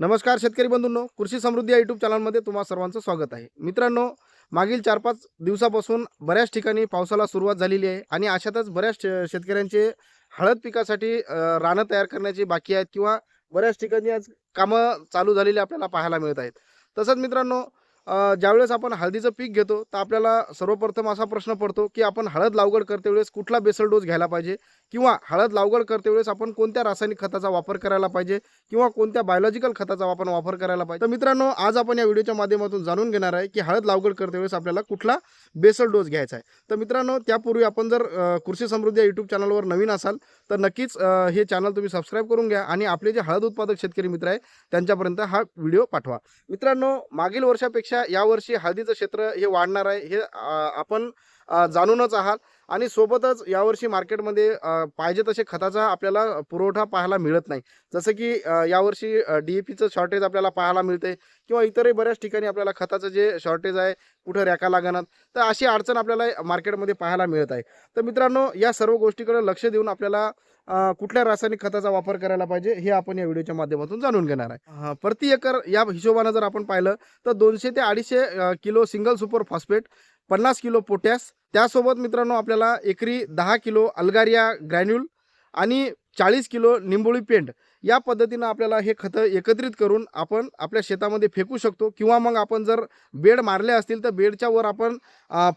नमस्कार शेतकरी बंधूंनो कृषी समृद्धी या यूट्यूब चॅनलमध्ये तुम्हा सर्वांचं स्वागत आहे. मित्रांनो मागील चार पाच दिवसापासून बऱ्याच ठिकाणी पावसाला सुरुवात झालेली आहे आणि अशातच बऱ्याच शेतकऱ्यांचे हळद पिकासाठी रानं तयार करण्याची बाकी आहेत किंवा बऱ्याच ठिकाणी आज कामं चालू झालेली आपल्याला पाहायला मिळत आहेत. तसंच मित्रांनो ज्यावेळेस आपण हळदीचं पीक घेतो तर आपल्याला सर्वप्रथम असा प्रश्न पडतो की आपण हळद लागवड करते वेळेस कुठला बेसल डोस घ्यायला पाहिजे? किंवा हळद लागवड करते वेळेस आपण कोणत्या रासायनिक खताचा वापर करायला पाहिजे? किंवा कोणत्या बायोलॉजिकल खताचा आपण वापर करायला पाहिजे? तर मित्रांनो आज आपण या व्हिडिओच्या माध्यमातून जाणून घेणार आहे की हळद लागवड करते वेळेस आपल्याला कुठला बेसल डोस घ्यायचा आहे. तर मित्रांनो त्यापूर्वी आपण जर कृषी समृद्धी या यूट्यूब चॅनलवर नवीन असाल तर नक्कीच हे चॅनल तुम्ही सबस्क्राईब करून घ्या आणि आपले जे हळद उत्पादक शेतकरी मित्र आहे त्यांच्यापर्यंत हा व्हिडिओ पाठवा. मित्रांनो मागील वर्षापेक्षा यावर्षी हळदीचं क्षेत्र हे वाढणार आहे हे आपण जाणूनच आहात. आणि सोबतच यावर्षी मार्केटमध्ये पाहिजे तसे खताचा आपल्याला पुरवठा पाहायला मिळत नाही. जसं की यावर्षी डी ए पीचं शॉर्टेज आपल्याला पाहायला मिळते किंवा इतरही बऱ्याच ठिकाणी आपल्याला खताचं जे शॉर्टेज आहे कुठं रॅका लागणार तर अशी अडचण आपल्याला मार्केटमध्ये पाहायला मिळत आहे. तर मित्रांनो या सर्व गोष्टीकडे लक्ष देऊन आपल्याला कुठल्या रासायनिक खताचा वापर करायला पाहिजे हे आपण या व्हिडिओच्या माध्यमातून जाणून घेणार आहे. प्रति एकर या हिशोबानं जर आपण पाहिलं तर दोनशे ते अडीचशे किलो सिंगल सुपर फॉस्फेट पन्नास किलो पोटॅश त्यासोबत मित्रांनो आपल्याला एकरी दहा किलो अल्गारिया ग्रॅन्युल आणि चाळीस किलो निंबोळी पेंट या पद्धतीनं आपल्याला हे खतं एकत्रित करून आपण आपल्या शेतामध्ये फेकू शकतो किंवा मग आपण जर बेड मारले असतील तर बेडच्या वर आपण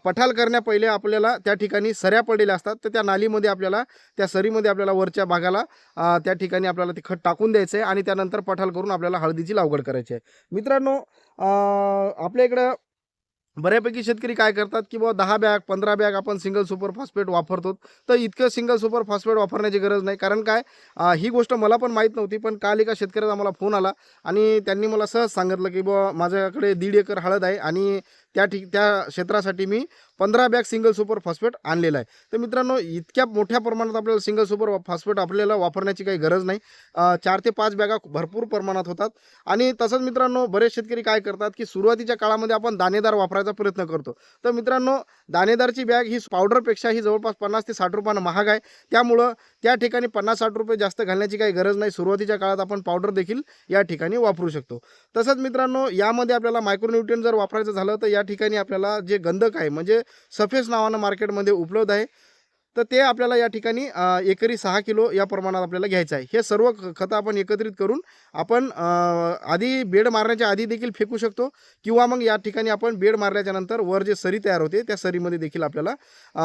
पठाल करण्या पहिले आपल्याला त्या ठिकाणी सऱ्या पडलेल्या असतात. तर त्या नालीमध्ये आपल्याला त्या सरीमध्ये आपल्याला वरच्या भागाला त्या ठिकाणी आपल्याला ते खत टाकून द्यायचं आहे आणि त्यानंतर पठाल करून आपल्याला हळदीची लागवड करायची आहे. मित्रांनो आपल्या इकडं बऱ्यापैकी शेतकरी काय करतात की बाबा दहा बॅग पंधरा बॅग आपण सिंगल सुपर फॉस्फेट वापरतो. तर इतकं सिंगल सुपर फॉस्फेट वापरण्याची गरज नाही. कारण काय? ही गोष्ट मला पण माहीत नव्हती पण काल एका शेतकऱ्याचा मला फोन आला आणि त्यांनी मला सहज सांगितलं की बाबा माझ्याकडे दीड एकर हळद आहे आणि त्या ठिक त्या क्षेत्रासाठी मी पंधरा बॅग सिंगल सुपर फॉस्फेट आणलेला आहे. तर मित्रांनो इतक्या मोठ्या प्रमाणात आपल्याला सिंगल सुपर फॉस्फेट आपल्याला वापरण्याची काही गरज नाही. चार ते पाच बॅगा भरपूर प्रमाणात होतात. आणि तसंच मित्रांनो बरेच शेतकरी काय करतात की सुरुवातीच्या काळामध्ये आपण दाणेदार वापरायचा प्रयत्न करतो. तर मित्रांनो दाणेदारची बॅग ही पावडरपेक्षा ही जवळपास पन्नास ते साठ रुपयानं महाग आहे. त्यामुळं त्या ठिकाणी पन्नास साठ रुपये जास्त घालण्याची काही गरज नाही. सुरुवातीच्या काळात आपण पावडर देखील या ठिकाणी वापरू शकतो. तसंच मित्रांनो यामध्ये आपल्याला मायक्रोन्युट्रियन जर वापरायचं झालं तर या ठिकाणी आपल्याला जे गंधक आहे म्हणजे सफेस नावानं मार्केटमध्ये उपलब्ध आहे. तर ते आपल्याला या ठिकाणी एकरी सहा किलो या प्रमाणात आपल्याला घ्यायचं आहे. हे सर्व खतं आपण एकत्रित करून आपण आधी बेड मारण्याच्या आधी देखील फेकू शकतो किंवा मग या ठिकाणी आपण बेड मारल्याच्या नंतर वर जे सरी तयार होते त्या सरीमध्ये देखील आपल्याला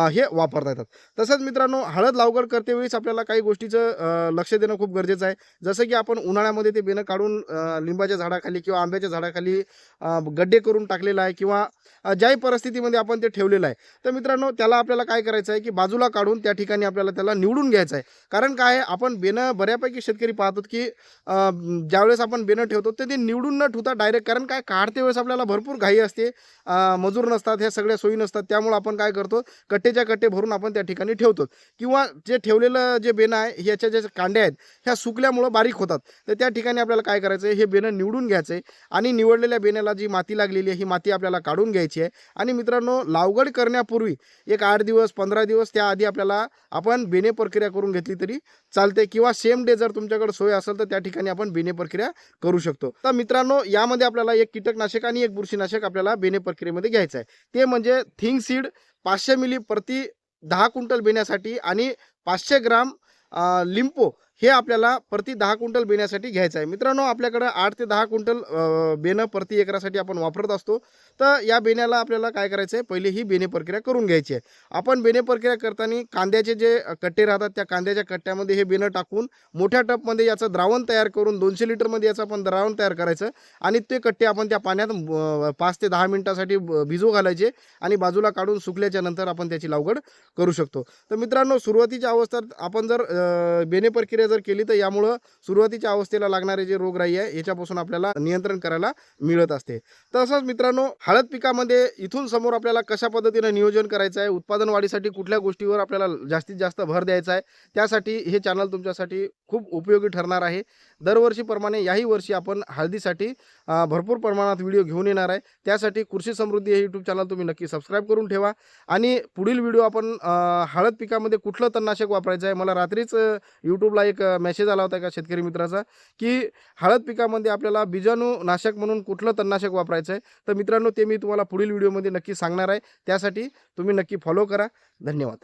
हे वापरता येतात. तसंच मित्रांनो हळद लावगड करते आपल्याला काही गोष्टीचं लक्ष देणं खूप गरजेचं आहे. जसं की आपण उन्हाळ्यामध्ये ते बेणं काढून लिंबाच्या झाडाखाली किंवा आंब्याच्या झाडाखाली गड्डे करून टाकलेलं आहे किंवा ज्याही परिस्थितीमध्ये आपण ते ठेवलेलं आहे. तर मित्रांनो त्याला आपल्याला काय करायचं आहे की बाजूला काढून त्या ठिकाणी आपल्याला त्याला निवडून घ्यायचं आहे. कारण काय आहे, आपण बेणं बऱ्यापैकी शेतकरी पाहतो की ज्यावेळेस आपण बेणं ठेवतो तर ते निवडून न ठेवता डायरेक्ट कारण काय काढते वेळेस आपल्याला भरपूर घाई असते. मजूर नसतात ह्या सगळ्या सोयी नसतात त्यामुळे आपण काय करतो कट्टेच्या कट्टे भरून आपण त्या ठिकाणी ठेवतो. किंवा जे ठेवलेलं जे बेणं आहे ह्याच्या ज्या कांड्या आहेत ह्या सुकल्यामुळं बारीक होतात. तर त्या ठिकाणी आपल्याला काय करायचं आहे हे बेणं निवडून घ्यायचं आहे आणि निवडलेल्या बेण्याला जी माती लागलेली आहे ही माती आपल्याला काढून घ्यायची आहे. आणि मित्रांनो लावगड करण्यापूर्वी एक आठ दिवस पंधरा दिवस त्याआधी आपल्याला आपण बेने प्रक्रिया करून घेतली तरी चालते किंवा सेम डे जर तुमच्याकडे सोय असेल तर त्या ठिकाणी आपण बेने प्रक्रिया करू शकतो. तर मित्रांनो यामध्ये आपल्याला एक कीटकनाशक आणि एक बुरशीनाशक आपल्याला बेणे प्रक्रियेमध्ये घ्यायचं आहे ते म्हणजे थिंग सीड पाचशे मिली प्रति दहा क्विंटल बेण्यासाठी आणि पाचशे ग्राम लिंपो हे आपल्याला प्रति दहा क्विंटल बेण्यासाठी घ्यायचं आहे. मित्रांनो आपल्याकडं आठ ते दहा क्विंटल बेणं प्रति एकरासाठी आपण वापरत असतो. तर या बेण्याला आपल्याला काय करायचं आहे पहिले ही बेणे प्रक्रिया करून घ्यायची आहे. आपण बेणे प्रक्रिया करताना कांद्याचे जे कट्टे राहतात त्या कांद्याच्या कट्ट्यामध्ये हे बेणं टाकून मोठ्या टपमध्ये याचं द्रावण तयार करून दोनशे लिटरमध्ये याचं आपण द्रावण तयार करायचं आणि ते कट्टे आपण त्या पाण्यात पाच ते दहा मिनटासाठी भिजू घालायचे आणि बाजूला काढून सुकल्याच्या नंतर आपण त्याची लागवड करू शकतो. तर मित्रांनो सुरुवातीच्या अवस्थेत आपण जर बेणे प्रक्रिया जर केली तर यामुळं सुरुवातीच्या अवस्थेला लागणारे जे रोगराई आहे याच्यापासून आपल्याला नियंत्रण करायला मिळत असते. तसंच मित्रांनो हळद पिकामध्ये इथून समोर आपल्याला कशा पद्धतीनं नियोजन करायचं आहे उत्पादन वाढीसाठी कुठल्या गोष्टीवर आपल्याला जास्तीत जास्त भर द्यायचा आहे त्यासाठी हे चॅनल तुमच्यासाठी खूप उपयोगी ठरणार आहे. दरवर्षीप्रमाणे याही वर्षी आपण हळदीसाठी भरपूर प्रमाणात व्हिडिओ घेऊन येणार आहे. त्यासाठी कृषी समृद्धी हे यूट्यूब चॅनल तुम्ही नक्की सबस्क्राईब करून ठेवा. आणि पुढील व्हिडिओ आपण हळद पिकामध्ये कुठलं तणनाशक वापरायचं आहे? मला रात्रीच यूट्यूबला एक एक मेसेज आला होता एका शेतकरी मित्राचा की हळद पिकामध्ये आपल्याला बीजाणू नाशक म्हणून कुठलं तणनाशक वापरायचं आहे? तर मित्रांनो ते मी तुम्हाला पुढील व्हिडिओमध्ये नक्की सांगणार आहे. त्यासाठी तुम्ही नक्की फॉलो करा. धन्यवाद.